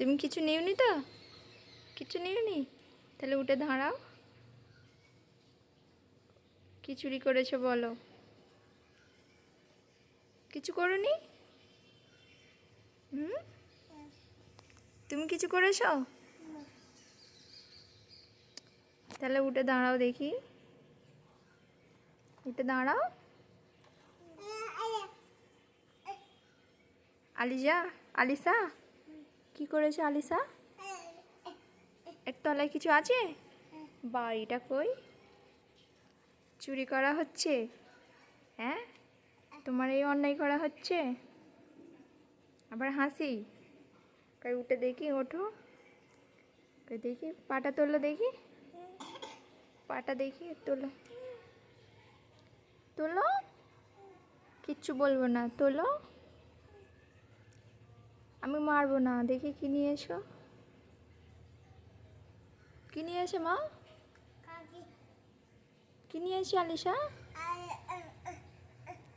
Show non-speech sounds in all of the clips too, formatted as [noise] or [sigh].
তুমি কিছু নিওনি তো? কিছু নিওনি? তাহলে উঠে দাঁড়াও। কি চুরি করেছ বলো। কিছু করনি? হুম? তুমি কিছু করেছ? তাহলে উঠে দাঁড়াও দেখি। উঠে দাঁড়াও। আলিজা, আলিসা? কি করেছে আলিসা? এর তলায় কিছু আছে? বাড়িটা কই? চুরি করা হচ্ছে? হ্যাঁ? তোমার এই অন্যায় করা হচ্ছে? আবার হাসি? কই, উঠে দেখি, ওঠো। দেখি, পাটা তোলো দেখি। পাটা দেখি, তোলো। তোলো? কিচ্ছু বলব না, তোলো। আমি মারবো না, দেখি কি নিয়ে এসো। কি নিয়ে এসে মা? কি নিয়ে এসে আলিশা?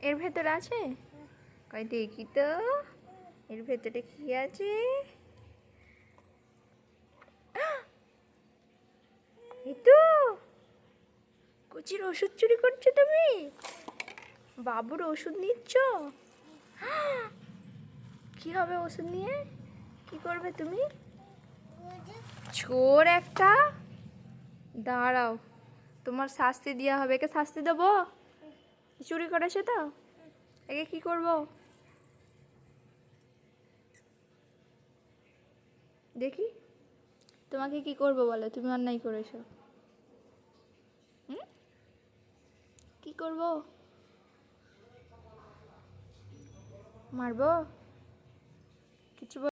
এর ভেতরে আছে? কই দেখি তো, এর ভেতরে কি আছে? [gasps] তো, কচির ওষুধ চুরি করছ তুমি? বাবুর ওষুধ নিচ্ছ? কি হবে ওষুধ নিয়ে? কি করবে তুমি? চোর একটা। দাঁড়াও, তোমার শাস্তি দেওয়া হবে। একে শাস্তি দেবো? চুরি করেছে তো? একে কি করব? দেখি, তোমাকে কি করব বলো? তুমি অন্যায় করেছ। কি করব? মারবো? কিছু বল-